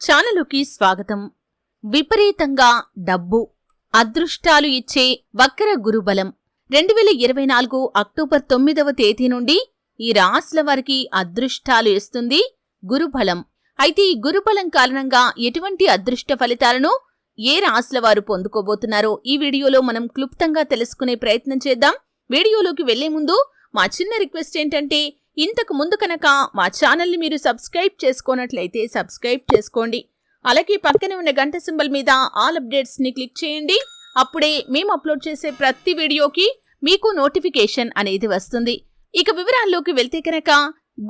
ఛానలుకి స్వాగతం. విపరీతంగా డబ్బు అదృష్టాలు ఇచ్చే వక్ర గురుబలం. రెండు వేల ఇరవై నాలుగు అక్టోబర్ తొమ్మిదవ తేదీ నుండి ఈ రాశుల వారికి అదృష్టాలు ఇస్తుంది గురుబలం. అయితే ఈ గురుబలం కారణంగా ఎటువంటి అదృష్ట ఫలితాలను ఏ రాశుల వారు పొందుకోబోతున్నారో ఈ వీడియోలో మనం క్లుప్తంగా తెలుసుకునే ప్రయత్నం చేద్దాం. వీడియోలోకి వెళ్ళే ముందు మా చిన్న రిక్వెస్ట్ ఏంటంటే ఇంతకు ముందు కనుక మా ఛానల్ని మీరు సబ్స్క్రైబ్ చేసుకోనట్లయితే సబ్స్క్రైబ్ చేసుకోండి. అలాగే పక్కనే ఉన్న గంట సింబల్ మీద ఆల్ అప్డేట్స్ని క్లిక్ చేయండి. అప్పుడే మేము అప్లోడ్ చేసే ప్రతి వీడియోకి మీకు నోటిఫికేషన్ అనేది వస్తుంది. ఇక వివరాల్లోకి వెళ్తే కనుక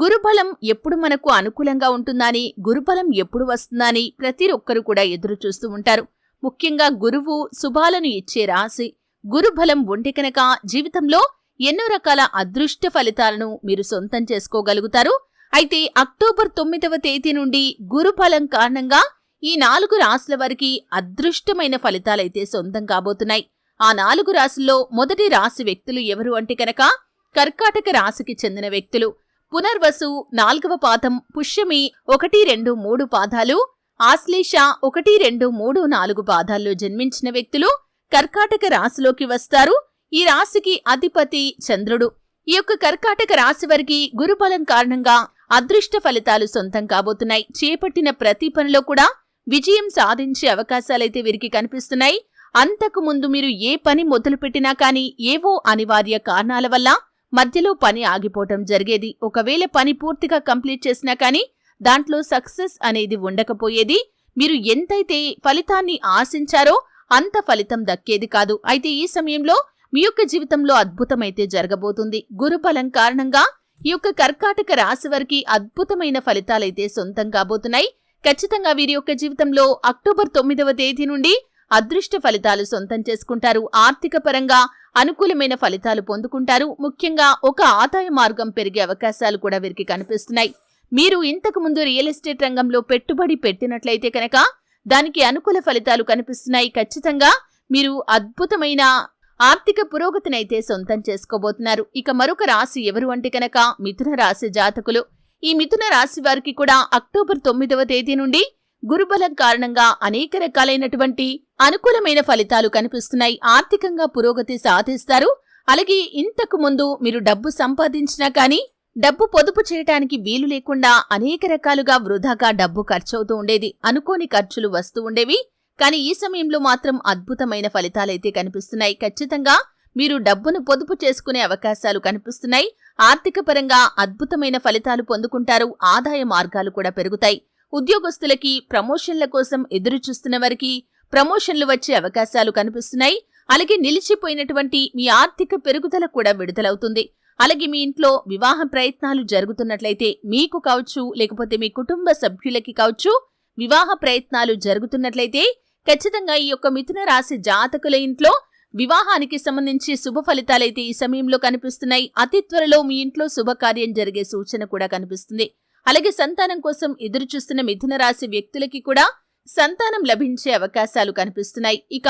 గురుబలం ఎప్పుడు మనకు అనుకూలంగా ఉంటుందని గురుబలం ఎప్పుడు వస్తుందని ప్రతి ఒక్కరూ కూడా ఎదురు చూస్తూ ఉంటారు. ముఖ్యంగా గురువు శుభాలను ఇచ్చే రాశి. గురుబలం ఉంటే కనుక జీవితంలో ఎన్నో రకాల అదృష్ట ఫలితాలను మీరు సొంతం చేసుకోగలుగుతారు. అయితే అక్టోబర్ తొమ్మిదవ తేదీ నుండి గురుఫలం కారణంగా ఈ నాలుగు రాశుల వారికి అదృష్టమైన ఫలితాలైతే సొంతం కాబోతున్నాయి. ఆ నాలుగు రాశుల్లో మొదటి రాశి వ్యక్తులు ఎవరు అంటే కనుక కర్కాటక రాశికి చెందిన వ్యక్తులు. పునర్వసు నాల్గవ పాదం పుష్యమి ఒకటి రెండు మూడు పాదాలు ఆశ్లేష ఒకటి రెండు మూడు నాలుగు పాదాల్లో జన్మించిన వ్యక్తులు కర్కాటక రాశిలోకి వస్తారు. ఈ రాశికి అధిపతి చంద్రుడు. ఈ యొక్క కర్కాటక రాశి వారికి గురుబలం కారణంగా అదృష్ట ఫలితాలు సొంతం కాబోతున్నాయి. చేపట్టిన ప్రతి పనిలో కూడా విజయం సాధించే అవకాశాలైతే వీరికి కనిపిస్తున్నాయి. అంతకు ముందు మీరు ఏ పని మొదలుపెట్టినా కానీ ఏవో అనివార్య కారణాల వల్ల మధ్యలో పని ఆగిపోవటం జరిగేది. ఒకవేళ పని పూర్తిగా కంప్లీట్ చేసినా కానీ దాంట్లో సక్సెస్ అనేది ఉండకపోయేది. మీరు ఎంతైతే ఫలితాన్ని ఆశించారో అంత ఫలితం దక్కేది కాదు. అయితే ఈ సమయంలో మీ యొక్క జీవితంలో అద్భుతమైతే జరగబోతుంది. గురుఫలం కారణంగా ఈ యొక్క కర్కాటక రాశి వారికి అద్భుతమైన ఫలితాలైతే సొంతం కాబోతున్నాయి. ఖచ్చితంగా వీరి యొక్క జీవితంలో అక్టోబర్ తొమ్మిదవ తేదీ నుండి అదృష్ట ఫలితాలు సొంతం చేసుకుంటారు. ఆర్థిక పరంగా అనుకూలమైన ఫలితాలు పొందుకుంటారు. ముఖ్యంగా ఒక ఆదాయ మార్గం పెరిగే అవకాశాలు కూడా వీరికి కనిపిస్తున్నాయి. మీరు ఇంతకు ముందు రియల్ ఎస్టేట్ రంగంలో పెట్టుబడి పెట్టినట్లయితే కనుక దానికి అనుకూల ఫలితాలు కనిపిస్తున్నాయి. ఖచ్చితంగా మీరు అద్భుతమైన ఆర్థిక పురోగతినైతే సొంతం చేసుకోబోతున్నారు. ఇక మరొక రాశి ఎవరు అంటే కనుక మిథున రాశి జాతకులు. ఈ మిథున రాశి వారికి కూడా అక్టోబర్ తొమ్మిదవ తేదీ నుండి గురుబలం కారణంగా అనేక రకాలైనటువంటి అనుకూలమైన ఫలితాలు కనిపిస్తున్నాయి. ఆర్థికంగా పురోగతి సాధిస్తారు. అలాగే ఇంతకు ముందు మీరు డబ్బు సంపాదించినా కానీ డబ్బు పొదుపు చేయటానికి వీలు లేకుండా అనేక రకాలుగా వృధాగా డబ్బు ఖర్చవుతూ ఉండేది. అనుకోని ఖర్చులు వస్తూ ఉండేవి. కానీ ఈ సమయంలో మాత్రం అద్భుతమైన ఫలితాలైతే కనిపిస్తున్నాయి. ఖచ్చితంగా మీరు డబ్బును పొదుపు చేసుకునే అవకాశాలు కనిపిస్తున్నాయి. ఆర్థిక పరంగా అద్భుతమైన ఫలితాలు పొందుకుంటారు. ఆదాయ మార్గాలు కూడా పెరుగుతాయి. ఉద్యోగస్తులకి ప్రమోషన్ల కోసం ఎదురు చూస్తున్న వారికి ప్రమోషన్లు వచ్చే అవకాశాలు కనిపిస్తున్నాయి. అలాగే నిలిచిపోయినటువంటి మీ ఆర్థిక పెరుగుదల కూడా విడుదలవుతుంది. అలాగే మీ ఇంట్లో వివాహ ప్రయత్నాలు జరుగుతున్నట్లయితే మీకు కావచ్చు లేకపోతే మీ కుటుంబ సభ్యులకి కావచ్చు వివాహ ప్రయత్నాలు జరుగుతున్నట్లయితే ఖచ్చితంగా ఈ యొక్క మిథున రాశి జాతకుల ఇంట్లో వివాహానికి సంబంధించి శుభ ఫలితాలైతే ఈ సమయంలో కనిపిస్తున్నాయి. అతి త్వరలో మీ ఇంట్లో శుభకార్యం జరిగే సూచన కూడా కనిపిస్తుంది. అలాగే సంతానం కోసం ఎదురు చూస్తున్న మిథున రాశి వ్యక్తులకి కూడా సంతానం లభించే అవకాశాలు కనిపిస్తున్నాయి. ఇక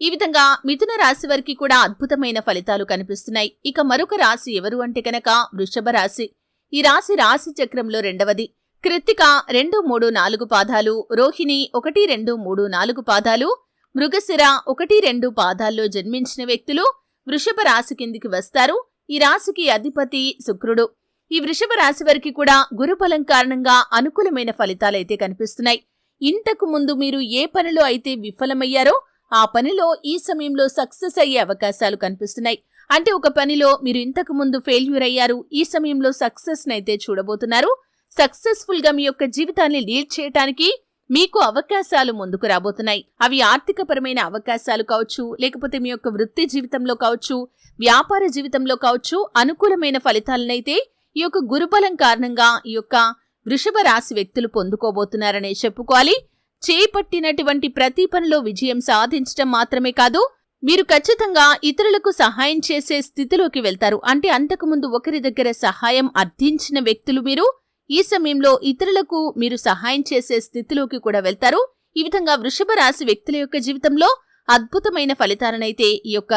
ఈ విధంగా మిథున రాశి వారికి కూడా అద్భుతమైన ఫలితాలు కనిపిస్తున్నాయి. ఇక మరొక రాశి ఎవరు అంటే కనుక వృషభ రాశి. ఈ రాశి రాశి చక్రంలో రెండవది. కృత్తిక రెండు మూడు నాలుగు పాదాలు రోహిణి ఒకటి రెండు మూడు నాలుగు పాదాలు మృగశిర ఒకటి రెండు పాదాల్లో జన్మించిన వ్యక్తులు వృషభ రాశి కిందికి వస్తారు. ఈ రాశికి అధిపతి శుక్రుడు. ఈ వృషభ రాశి వారికి కూడా గురుఫలం కారణంగా అనుకూలమైన ఫలితాలైతే కనిపిస్తున్నాయి. ఇంతకు ముందు మీరు ఏ పనిలో అయితే విఫలమయ్యారో ఆ పనిలో ఈ సమయంలో సక్సెస్ అయ్యే అవకాశాలు కనిపిస్తున్నాయి. అంటే ఒక పనిలో మీరు ఇంతకు ముందు ఫెయిల్యూర్ అయ్యారు ఈ సమయంలో సక్సెస్ నైతే చూడబోతున్నారు. సక్సెస్ఫుల్గా మీ యొక్క జీవితాన్ని లీడ్ చేయటానికి మీకు అవకాశాలు ముందుకు రాబోతున్నాయి. అవి ఆర్థికపరమైన అవకాశాలు కావచ్చు లేకపోతే మీ యొక్క వృత్తి జీవితంలో కావచ్చు వ్యాపార జీవితంలో కావచ్చు అనుకూలమైన ఫలితాలనైతే ఈ యొక్క గురుబలం కారణంగా ఈ యొక్క వృషభ రాశి వ్యక్తులు పొందుకోబోతున్నారనే చెప్పుకోవాలి. చేపట్టినటువంటి ప్రతి పనిలో విజయం సాధించడం మాత్రమే కాదు మీరు ఖచ్చితంగా ఇతరులకు సహాయం చేసే స్థితిలోకి వెళ్తారు. అంటే అంతకుముందు ఒకరి దగ్గర సహాయం అర్థించిన వ్యక్తులు మీరు ఈ సమయంలో ఇతరులకు మీరు సహాయం చేసే స్థితిలోకి కూడా వెళ్తారు. ఈ విధంగా వృషభ రాశి వ్యక్తుల యొక్క జీవితంలో అద్భుతమైన ఫలితాలనైతే ఈ యొక్క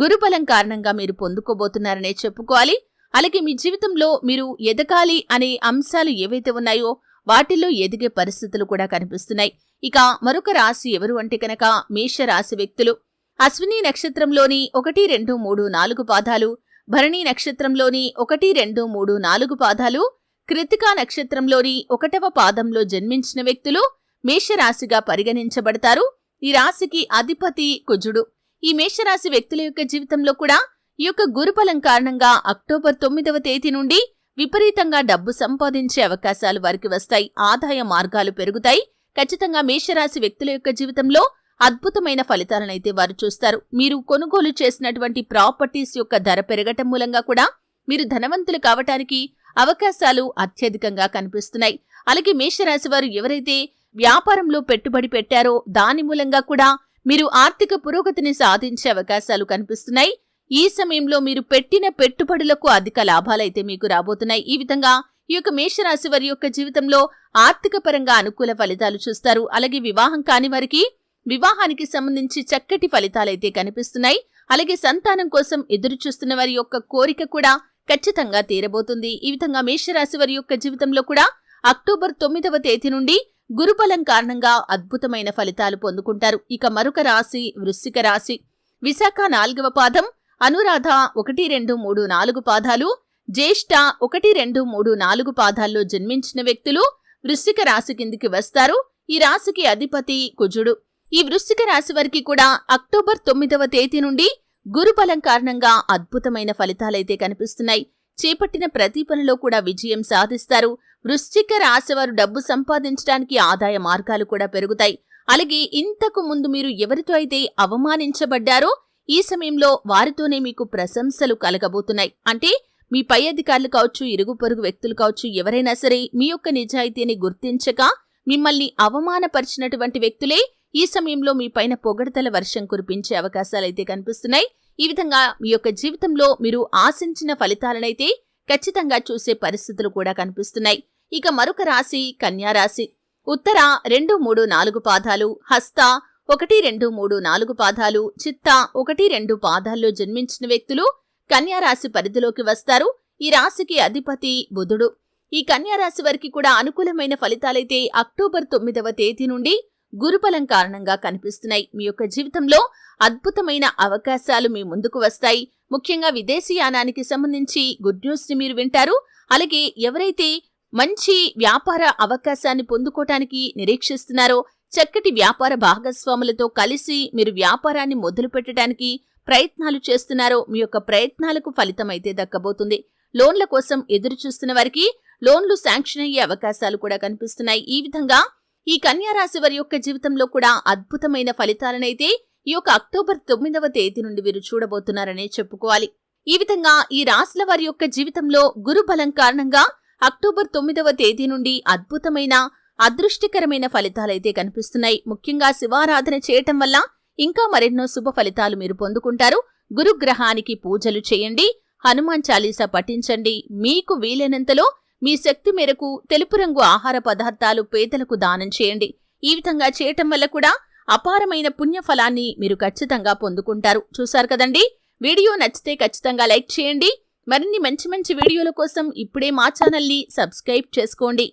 గురుబలం కారణంగా మీరు పొందుకోబోతున్నారనే చెప్పుకోవాలి. అలాగే మీ జీవితంలో మీరు ఎదగాలి అనే అంశాలు ఏవైతే ఉన్నాయో వాటిల్లో ఎదిగే పరిస్థితులు కూడా కనిపిస్తున్నాయి. ఇక మరొక రాశి ఎవరు అంటే కనుక మేషరాశి వ్యక్తులు. అశ్విని నక్షత్రంలోని ఒకటి రెండు మూడు నాలుగు పాదాలు భరణి నక్షత్రంలోని ఒకటి రెండు మూడు నాలుగు పాదాలు కృతికా నక్షత్రంలోని ఒకటవ పాదంలో జన్మించిన వ్యక్తులు మేషరాశిగా పరిగణించబడతారు. ఈ రాశికి అధిపతి కుజుడు. ఈ మేషరాశి వ్యక్తుల యొక్క జీవితంలో కూడా ఈ యొక్క గురుబలం కారణంగా అక్టోబర్ తొమ్మిదవ తేదీ నుండి విపరీతంగా డబ్బు సంపాదించే అవకాశాలు వారికి వస్తాయి. ఆదాయ మార్గాలు పెరుగుతాయి. ఖచ్చితంగా మేషరాశి వ్యక్తుల యొక్క జీవితంలో అద్భుతమైన ఫలితాలనైతే వారు చూస్తారు. మీరు కొనుగోలు చేసినటువంటి ప్రాపర్టీస్ యొక్క ధర పెరగటం మూలంగా కూడా మీరు ధనవంతులు కావటానికి అవకాశాలు అత్యధికంగా కనిపిస్తున్నాయి. అలాగే మేషరాశి వారు ఎవరైతే వ్యాపారంలో పెట్టుబడి పెట్టారో దాని మూలంగా కూడా మీరు ఆర్థిక పురోగతిని సాధించే అవకాశాలు కనిపిస్తున్నాయి. ఈ సమయంలో మీరు పెట్టిన పెట్టుబడులకు అధిక లాభాలైతే మీకు రాబోతున్నాయి. ఈ విధంగా ఈ యొక్క మేషరాశి వారి యొక్క జీవితంలో ఆర్థిక పరంగా అనుకూల ఫలితాలు చూస్తారు. అలాగే వివాహం కాని వారికి వివాహానికి సంబంధించి చక్కటి ఫలితాలైతే కనిపిస్తున్నాయి. అలాగే సంతానం కోసం ఎదురు చూస్తున్న వారి యొక్క కోరిక కూడా ఖచ్చితంగా తీరబోతుంది. ఈ విధంగా మేషరాశి వారి యొక్క జీవితంలో కూడా అక్టోబర్ తొమ్మిదవ తేదీ నుండి గురుబలం కారణంగా అద్భుతమైన ఫలితాలు పొందుకుంటారు. ఇక మరొక రాశి వృశ్చిక రాశి విశాఖ నాలుగవ పాదం అనురాధ ఒకటి రెండు మూడు నాలుగు పాదాలు జ్యేష్ఠ ఒకటి రెండు మూడు నాలుగు పాదాల్లో జన్మించిన వ్యక్తులు వృశ్చిక రాశి కిందికి వస్తారు. ఈ రాశికి అధిపతి కుజుడు. ఈ వృశ్చిక రాశి వారికి కూడా అక్టోబర్ తొమ్మిదవ తేదీ నుండి గురుబలం కారణంగా అద్భుతమైన ఫలితాలైతే కనిపిస్తున్నాయి. చేపట్టిన ప్రతి పనిలో కూడా విజయం సాధిస్తారు. వృశ్చిక రాశివారు డబ్బు సంపాదించడానికి ఆదాయ మార్గాలు కూడా పెరుగుతాయి. అలాగే ఇంతకు ముందు మీరు ఎవరితో అయితే అవమానించబడ్డారో ఈ సమయంలో వారితోనే మీకు ప్రశంసలు కలగబోతున్నాయి. అంటే మీ పై అధికారులు కావచ్చు ఇరుగు పొరుగు వ్యక్తులు కావచ్చు ఎవరైనా సరే మీ యొక్క నిజాయితీని గుర్తించక మిమ్మల్ని అవమానపరిచినటువంటి వ్యక్తులే ఈ సమయంలో మీ పైన పొగడతల వర్షం కురిపించే అవకాశాలైతే కనిపిస్తున్నాయి. ఈ విధంగా మీ యొక్క జీవితంలో మీరు ఆశించిన ఫలితాలనైతే ఖచ్చితంగా చూసే పరిస్థితులు కూడా కనిపిస్తున్నాయి. ఇక మరొక రాశి కన్యారాశి ఉత్తర రెండు మూడు నాలుగు పాదాలు హస్త ఒకటి రెండు మూడు నాలుగు పాదాలు చిత్త ఒకటి రెండు పాదాల్లో జన్మించిన వ్యక్తులు కన్యారాశి పరిధిలోకి వస్తారు. ఈ రాశికి అధిపతి బుధుడు. ఈ కన్యారాశి వారికి కూడా అనుకూలమైన ఫలితాలైతే అక్టోబర్ తొమ్మిదవ తేదీ నుండి గురుబలం కారణంగా కనిపిస్తున్నాయి. మీ యొక్క జీవితంలో అద్భుతమైన అవకాశాలు మీ ముందుకు వస్తాయి. ముఖ్యంగా విదేశీయానానికి సంబంధించి గుడ్ న్యూస్ని మీరు వింటారు. అలాగే ఎవరైతే మంచి వ్యాపార అవకాశాన్ని పొందుకోవటానికి నిరీక్షిస్తున్నారో చక్కటి వ్యాపార భాగస్వాములతో కలిసి మీరు వ్యాపారాన్ని మొదలు పెట్టడానికి ప్రయత్నాలు చేస్తున్నారో మీ యొక్క ప్రయత్నాలకు ఫలితమైతే దక్కబోతుంది. లోన్ల కోసం ఎదురు చూస్తున్న వారికి లోన్లు శాంక్షన్ అయ్యే అవకాశాలు కూడా కనిపిస్తున్నాయి. ఈ విధంగా ఈ కన్యారాశి వారి యొక్క జీవితంలో కూడా అద్భుతమైన ఫలితాలనైతే ఈ యొక్క అక్టోబర్ తొమ్మిదవ తేదీ నుండి వీరు చూడబోతున్నారనే చెప్పుకోవాలి. ఈ విధంగా ఈ రాశుల వారి యొక్క జీవితంలో గురు బలం కారణంగా అక్టోబర్ తొమ్మిదవ తేదీ నుండి అద్భుతమైన అదృష్టకరమైన ఫలితాలైతే కనిపిస్తున్నాయి. ముఖ్యంగా శివారాధన చేయటం వల్ల ఇంకా మరెన్నో శుభ ఫలితాలు మీరు పొందుకుంటారు. గురుగ్రహానికి పూజలు చేయండి. హనుమాన్ చాలీసా పఠించండి. మీకు వీలైనంతలో మీ శక్తి మేరకు తెలుపు రంగు ఆహార పదార్థాలు పేదలకు దానం చేయండి. ఈ విధంగా చేయటం వల్ల కూడా అపారమైన పుణ్యఫలాన్ని మీరు ఖచ్చితంగా పొందుకుంటారు. చూశారు కదండి? వీడియో నచ్చితే ఖచ్చితంగా లైక్ చేయండి. మరిన్ని మంచి మంచి వీడియోల కోసం ఇప్పుడే మా ఛానల్ని సబ్స్క్రైబ్ చేసుకోండి.